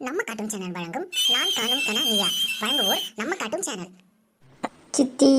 நம்ம cartoon channel வழங்கும் நான் காணும் கனா நீயா வழங்குவோர் நம்ம கார்ட்டூன் சேனல் சித்தி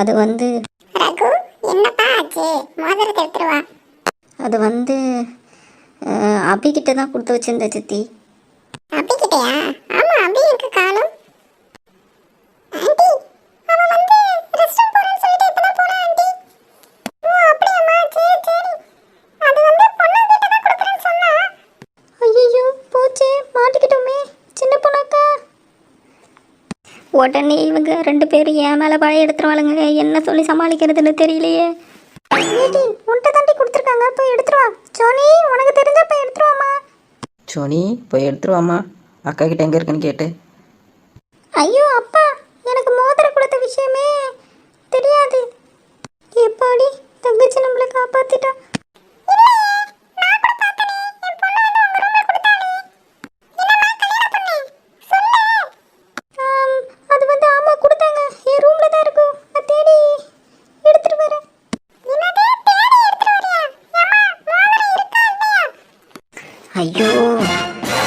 அது வந்து ரகு என்னப்பா ஆச்சு? மோதிரத்தை எடுத்துருவா அது வந்து அஹ், அபிகிட்ட தான் கொடுத்து வச்சிருந்த சித்தி. அபிக்கிட்டயா ஆமா அபி இருக்கு காணும் ஆண்டி அவன் வந்து ரெஸ்ட் ரூம் போறேன்னு சொல்லிட்டு இப்பதான் போறான் ஆண்டி ஓ அப்படியாம்மா சரி சரி அது வந்து பொண்ணு கிட்ட தான் கொடுக்குறேன்னு சொன்னா ஐயோ போச்சே மாட்டிக்கிட்டோமே சின்ன பொண்ணாக்கா உடனே இவங்க ரெண்டு பேரும் என் மேலே பழைய எடுத்துருவாளுங்க. என்ன சொல்லி சமாளிக்கிறதுன்னு தெரியலையே. உன்ட்ட தாண்டி கொடுத்துருக்காங்க போய் எடுத்துருவா. சோனி உனக்கு தெரிஞ்சா போய் எடுத்துருவாமா சோனி போய் எடுத்துருவாம்மா. அக்கா கிட்ட எங்கே இருக்குன்னு கேட்டு. ஐயோ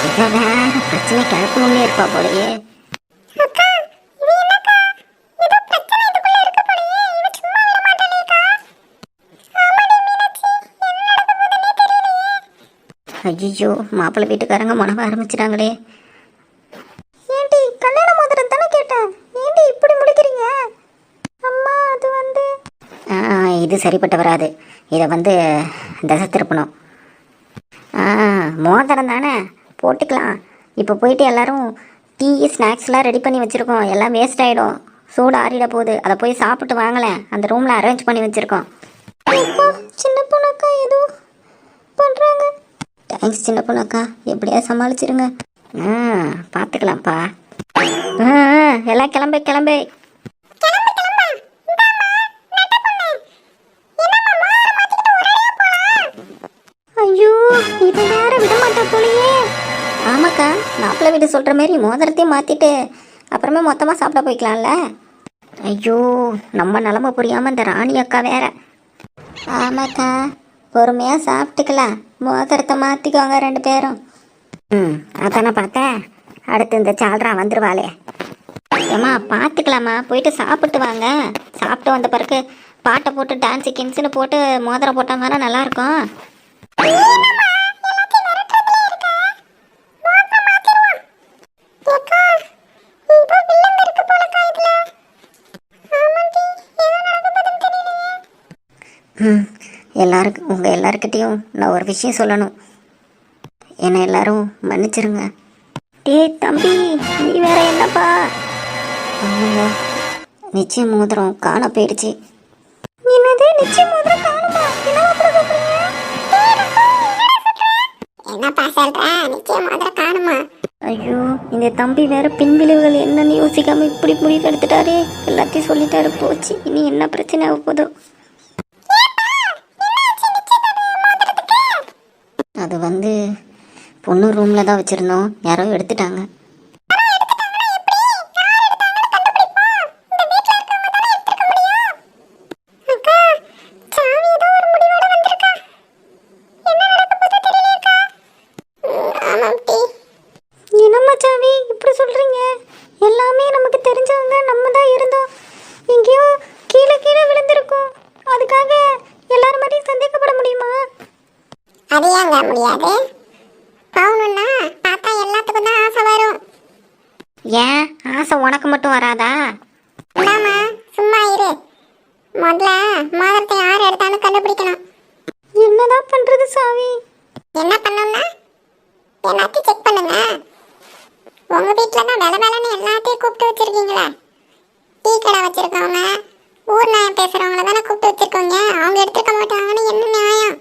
இதான்? பிரச்சனை கிளப்பணும்னே இருப்பா போலயே. ஐயோ மாப்பிள்ளை வீட்டுக்காரங்க மனவ ஆரம்பிச்சிட்டாங்களே. ஏண்டி கல்யாண மோதிரம் தானே கேட்டேன். ஏண்டி இப்படி முடிக்கிறீங்க அம்மா அது வந்து இது சரிப்பட்டு வராது. இதை வந்து தசை திருப்பணும். ஆ மோதிரம் தானே? போட்டுக்கலாம். இப்போ போயிட்டு எல்லாரும் டீ ஸ்நாக்ஸ்லாம் ரெடி பண்ணி வச்சுருக்கோம். எல்லாம் வேஸ்ட் ஆகிடும் சூடு ஆறிட போகுது. அதை போய் சாப்பிட்டு வாங்கலேன் அந்த ரூமில் அரேஞ்ச் பண்ணி வச்சுருக்கோம். சின்ன பொண்ணாக்கா ஏதோ பண்ணுறாங்க தேங்க்ஸ் சின்ன பொண்ணாக்கா. எப்படியா சமாளிச்சிருங்க. ஆ பார்த்துக்கலாம்ப்பா ஆ ஆ, எல்லாம் கிளம்பு கிளம்பு. அக்கா மாப்பிள்ளை வீடு சொல்கிற மாதிரி மோதிரத்தையும் மாற்றிட்டு அப்புறமே மொத்தமாக சாப்பிட போய்க்கலாம்ல? ஐயோ நம்ம நிலமை புரியாமல் இந்த ராணி அக்கா வேற. ஆமாக்கா பொறுமையாக சாப்பிட்டுக்கலாம். மோதிரத்தை மாற்றிக்கோங்க ரெண்டு பேரும். ம் அதானே பார்த்தேன் அடுத்து இந்த சால்ரா வந்துருவாளே. ஏம்மா பார்த்துக்கலாமா போயிட்டு சாப்பிட்டு வாங்க. சாப்பிட்டு வந்த பிறகு பாட்டை போட்டு டான்ஸு கின்ஸுன்னு போட்டு மோதிரம் போட்டாங்கன்னா நல்லாயிருக்கும் ம். எல்லாருக்கும் உங்கள் எல்லாருக்கிட்டேயும் நான் ஒரு விஷயம் சொல்லணும். என்னை எல்லாரும் மன்னிச்சிருங்க. டேய் தம்பி நீ வேற என்னப்பா? ஆமாங்க நிச்சயம் மோதிரம் காண போயிடுச்சு. என்னது? நிச்சயம் மோதிரம் காணுமா? என்னப்பா சொல்ற? நிச்சயம் மோதிரம் காணுமா. ஐயோ இந்த தம்பி வேற பின் விளைவுகள் என்னன்னு யோசிக்காம இப்படி முடிவு எடுத்துட்டாரே. எல்லாத்தையும் சொல்லிட்டாரு போச்சு. இனி என்ன பிரச்சனை ஆக போதோ அது வந்து பொண்ணு ரூம்ல தான் வச்சிருந்தோம். யாரோ எடுத்துட்டாங்க அக்கா சாவி ஏதோ ஒரு முடிவோட வந்திருக்கா என்ன நடக்க போதோ தெரியலையேக்கா ஆமாம் டி என்னம்மா சாவி இப்படி சொல்றீங்க எல்லாமே நமக்கு தெரிஞ்சவங்க நம்ம தான் இருந்தோம் எங்கேயோ கீழே கீழே விழுந்திருக்கோம் அதுக்காக எல்லாரும் மாதிரியும் சந்தேகப்பட முடியுமா அது ஏங்க முடியாது. பவுனுன்னா பார்த்தா எல்லாத்துக்கும் தான் ஆசை வரும். ஏன்? ஆசை உனக்கு மட்டும் வராதா? இந்தாம்மா சும்மா இரு. முதல்ல மோதிரத்தை யார் எடுத்தாலும் கண்டுபிடிக்கணும். என்னதான் பண்றது சாவி என்ன பண்ணணும்னா எல்லாத்தையும் செக் பண்ணுங்க. உங்க வீட்ல தான் வேலை வேலைன்னு எல்லாத்தையும் கூப்பிட்டு வச்சிருக்கீங்களே? டீ கடை வச்சிருக்கவங்க ஊர் நாயம் பேசுறவங்கள தானே கூப்பிட்டு வச்சிருக்கோங்க? அவங்க எடுத்துக்க மாட்டாங்கன்னு என்ன நியாயம்.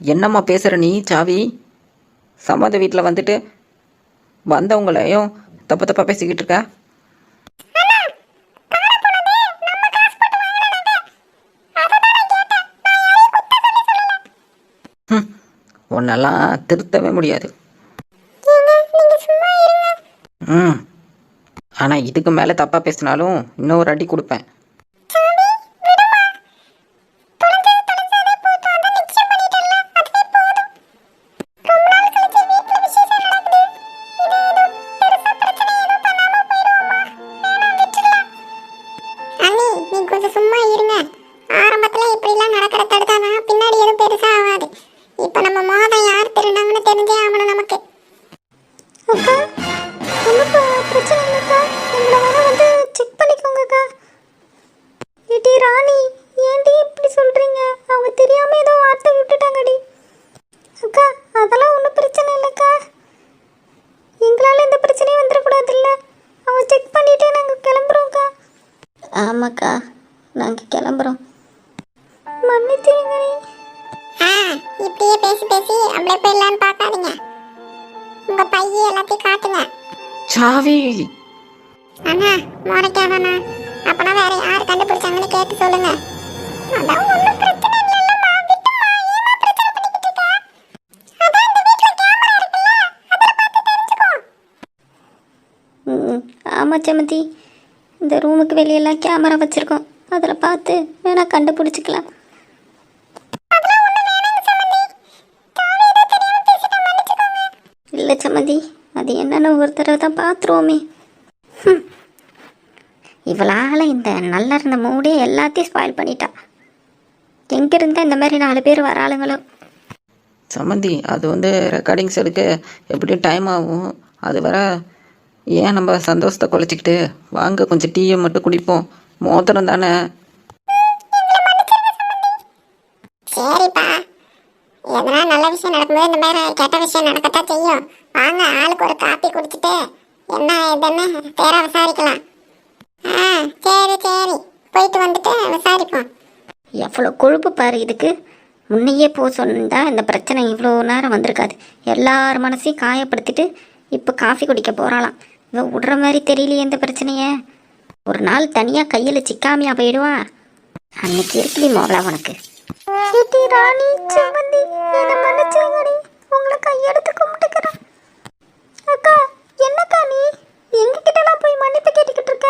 என்னம்மா பேசுகிற நீ சாவி? சம்மந்த வீட்டில் வந்துட்டு வந்தவங்களையும் தப்பு தப்பாக பேசிக்கிட்டு இருக்க? உன்னெல்லாம் திருத்தவே முடியாது. ம் ஆனால் இதுக்கு மேலே தப்பாக பேசினாலும் இன்னொரு அடி கொடுப்பேன். பிரச்சனை இல்லைக்கா? எங்களை வந்து செக் பண்ணிக்கோங்கக்கா. ஏடி ராணி ஏன்டி இப்படி சொல்கிறீங்க அவங்க தெரியாமல் ஏதோ வார்த்தை விட்டுட்டாங்கடி. அக்கா அதெல்லாம் ஒன்றும் பிரச்சனை இல்லைக்கா. எங்களால் எந்த பிரச்சனையும் வந்துடக்கூடாதுல்ல. அவங்க செக் பண்ணிவிட்டு நாங்கள் கிளம்புறோம்க்கா. ஆமாக்கா நாங்கள் கிளம்புறோம். மன்னிச்சிருங்க இப்படியே பேசி பேசி அப்படியே போயிடலான்னு பார்க்காதீங்க. உங்க பைய எல்லாத்தையும் காட்டுங்க. சாவி. அண்ணா முறைக்காதண்ணா அப்பனா வேற யார் கண்டுபிடிச்சாங்கன்னு கேட்டு சொல்லுங்க. அதான் ஒண்ணும் பிரச்சனை இல்லைல்லம்மா விட்டுமா ஏமா பிரச்சனை பண்ணிக்கிட்டு இருக்க. அதான் இந்த வீட்ல கேமரா இருக்குல்ல அதுல பார்த்து தெரிஞ்சுக்கோ. ம் ஆமாம் சமந்தி. இந்த ரூமுக்கு வெளியெல்லாம் கேமரா வச்சுருக்கோம். அதில் பார்த்து வேணா கண்டுபிடிச்சிக்கலாம். இல்லை சம்மந்தி அது என்னன்னு ஒரு தடவை தான் பார்த்துருவோமே. இவளால இந்த நல்லா இருந்த மூடே எல்லாத்தையும் ஸ்பாயில் பண்ணிட்டா. எங்கிருந்தா இந்த மாதிரி நாலு பேர் வராளுங்களோ? சம்மந்தி அது வந்து ரெக்கார்டிங்ஸ் எடுக்க எப்படியும் டைம் ஆகும். அது வர ஏன் நம்ம சந்தோஷத்தை குலைச்சிக்கிட்டு வாங்க கொஞ்சம் டீயை மட்டும் குடிப்போம். மோதிரம் தானே? சரிப்பா எதனா நல்ல விஷயம் நடக்கும்போது இந்த மாதிரி கெட்ட விஷயம் நடக்கத்தான் செய்யும். வாங்க ஆளுக்கு ஒரு காப்பி குடிச்சிட்டு என்ன ஏதுன்னு பேர விசாரிக்கலாம். ஆ சரி சரி. போயிட்டு வந்துட்டு விசாரிப்போம். எவ்வளோ கொழுப்பு பாரு இதுக்கு. முன்னையே போ சொன்னா இந்த பிரச்சனை இவ்வளோ நேரம் வந்திருக்காது. எல்லார் மனசையும் காயப்படுத்திட்டு இப்போ காஃபி குடிக்க போகிறாளாம் இவன் விடுற மாதிரி தெரியலையே இந்த பிரச்சனையை. ஒரு நாள் தனியாக கையில் சிக்காமியாக போயிடுவா. அன்னைக்கு இருக்குடி மோளா உனக்கு. ராணி செவந்தி என்ன மன்னிச்சிருங்கடி. உங்களை கையெடுத்து கும்பிட்டு அக்கா என்னக்கா நீ எங்ககிட்டலாம் போய் மன்னிப்பு கேட்டுக்கிட்டு இருக்க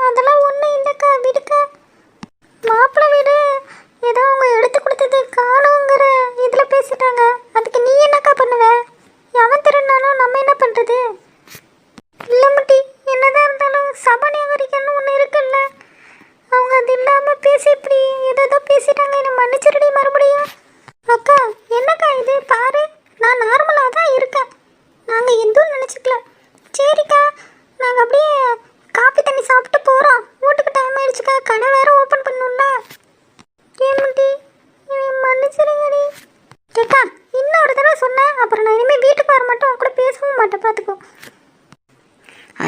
அதெல்லாம் ஒன்றும் இல்லைக்கா விடுக்கா மாப்பிள்ளை வீடு ஏதோ அவங்க எடுத்து கொடுத்தது காணுங்கிற இதில் பேசிட்டாங்க அதுக்கு நீ என்னக்கா பண்ணுவ எவன் திருநாளும் நம்ம என்ன பண்ணுறது இல்லை முட்டி என்னதான் இருந்தாலும் சபனியகரிக்கன்னு ஒன்று இருக்குல்ல அவங்க அது இல்லாமல் பேசி இப்படி ஏதோ பேசிட்டாங்க என்னை மன்னிச்சிருடி மறுபடியும் அக்கா என்னக்கா இது பாரு நான் நார்மலாக தான் இருக்கேன் நாங்கள் எதுவும் நினச்சிக்கல சரிக்கா நாங்கள் அப்படியே காப்பி தண்ணி சாப்பிட்டு போகிறோம் வீட்டுக்கு டைம் ஆயிடுச்சுக்கா கடை வேற ஓப்பன் பண்ணணும்ல ஏமுட்டி மன்னிச்சிருங்கடி கேக்கா இன்னொரு தடவை சொன்னேன் அப்புறம் நான் இனிமேல் வீட்டுக்கு வர மாட்டோம் உன் கூட பேசவும் மாட்டேன் பார்த்துக்கோ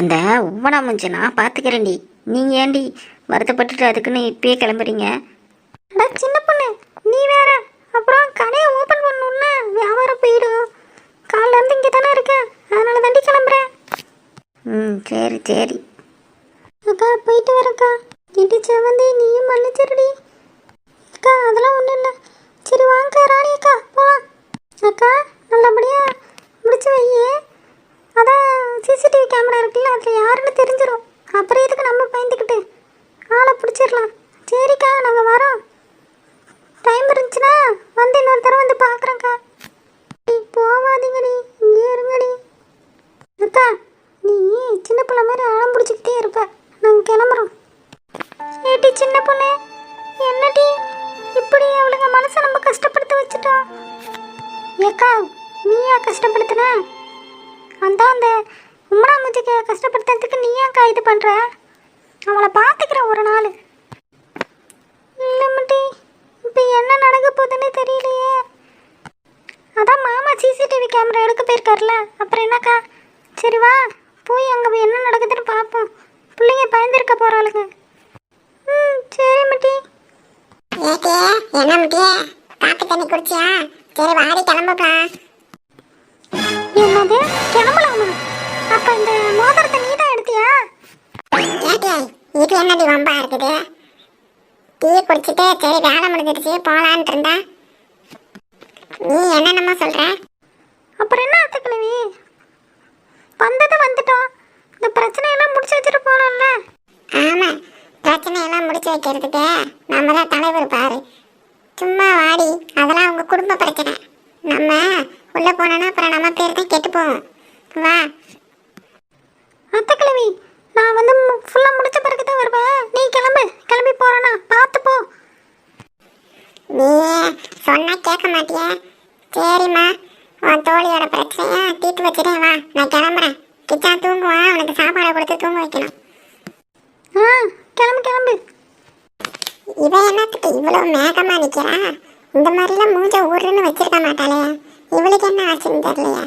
அந்த உவனா முஞ்சு நான் பார்த்துக்கிறேன்டி நீங்கள் ஏண்டி வருத்தப்பட்டுட்டு அதுக்குன்னு இப்பயே கிளம்புறீங்க. அடா சின்ன பொண்ணு நீ வேற. அப்புறம் கடையை ஓப்பன் பண்ணணும்ல வியாபாரம் போயிடும். காலைல இருந்து இங்கே தானே இருக்கேன் அதனால தாண்டி கிளம்புறேன். ம் சரி சரி. அக்கா போயிட்டு வரேக்கா எட்டி செவந்தி நீயும் மன்னிச்சிருடி. அக்கா அதெல்லாம் ஒன்றும் இல்லை. சரி வாங்க ராணி அக்கா போகலாம் அக்கா நல்லபடியாக முடிச்சு வையே. அதான் சிசிடிவி கேமரா இருக்குல்ல அதில் யாருன்னு தெரிஞ்சிடும் அப்புறம் எதுக்கு நம்ம பயந்துக்கிட்டு? ஆளை பிடிச்சிடலாம். சரிக்கா நாங்கள் வரோம். டைம் இருந்துச்சுன்னா வந்து இன்னொரு தடவை வந்து பார்க்குறேங்க்கா நீ போவாதீங்கடி இங்கே இருங்கடி அக்கா நீ. சின்ன பிள்ளை மாதிரி ஆழம் பிடிச்சிக்கிட்டே இருப்ப. நாங்கள் கிளம்புறோம். ஏட்டி சின்ன பொண்ணு என்னடி? இப்படி அவளுங்க மனசை நம்ம கஷ்டப்படுத்த வச்சுட்டோம். ஏக்கா நீயா கஷ்டப்படுத்தின? அந்த அந்த உம்மனா முஜிக்கு கஷ்டப்படுத்துறதுக்கு நீ ஏன்க்கா இது பண்ணுற அவளை பார்த்துக்கிறேன் ஒரு நாள். இல்லைமட்டி இப்போ என்ன நடக்க போகுதுன்னு தெரியலையே. அதான் மாமா சிசிடிவி கேமரா எடுக்க போயிருக்காருல அப்புறம் என்னக்கா? சரி வா போய் அங்கே என்ன நடக்குதுன்னு பார்ப்போம். பிள்ளைங்க பயந்துருக்க போகிறாளுங்க ம் சரி மட்டி. ஏட்டியே என்ன முட்டியே காப்பி தண்ணி குடிச்சியா? சரி வாடி கிளம்புக்கலாம் என்னது? கிளம்பலாமா அப்போ இந்த மோதிரத்தை நீ தான் எடுத்தியா? ஏட்டியே இது என்னடி வம்பா இருக்குது? டீ குடிச்சிட்டு சரி வேலை முடிஞ்சிடுச்சு போலான்ட்டு இருந்தா. நீ என்னென்னமோ சொல்ற? அப்புறம் என்ன அத்தை கிழவி வந்தது வந்துட்டோம். இந்த பிரச்சனையெல்லாம் முடிச்சு வச்சுட்டு போகலாம்ல ஆமா பிரச்சனை எல்லாம் முடிச்சு வைக்கிறதுக்கு நம்ம தான் தலைவர் பாரு. சும்மா வாடி அதெல்லாம் உங்க குடும்ப பிரச்சனை. நம்ம உள்ள போனோம்னா அப்புறம் நம்ம பேர் தான் கெட்டு போவோம் வா. அத்தை நான் வந்து ஃபுல்லாக முடிச்ச பிறகு தான் வருவேன் நீ கிளம்பு. கிளம்பி போகிறேன்னா பார்த்து போ. நீ சொன்னா கேட்க மாட்டியே. சரிம்மா. உன் தோழியோட பிரச்சனையை தீர்த்து வச்சுட்டேன். வா நான் கிளம்புறேன். கிச்சான் தூங்குவான் அவனுக்கு சாப்பாடை கொடுத்து தூங்க வைக்கணும். ஆ கிளம்பு கிளம்பு. இவன் என்னத்துக்கு இவ்வளவு மேகமா நிக்கிறா? இந்த மாதிரிலாம் மூஞ்ச ஊருன்னு வச்சிருக்க மாட்டாளே. இவளுக்கு என்ன ஆச்சுன்னு தெரியலையா.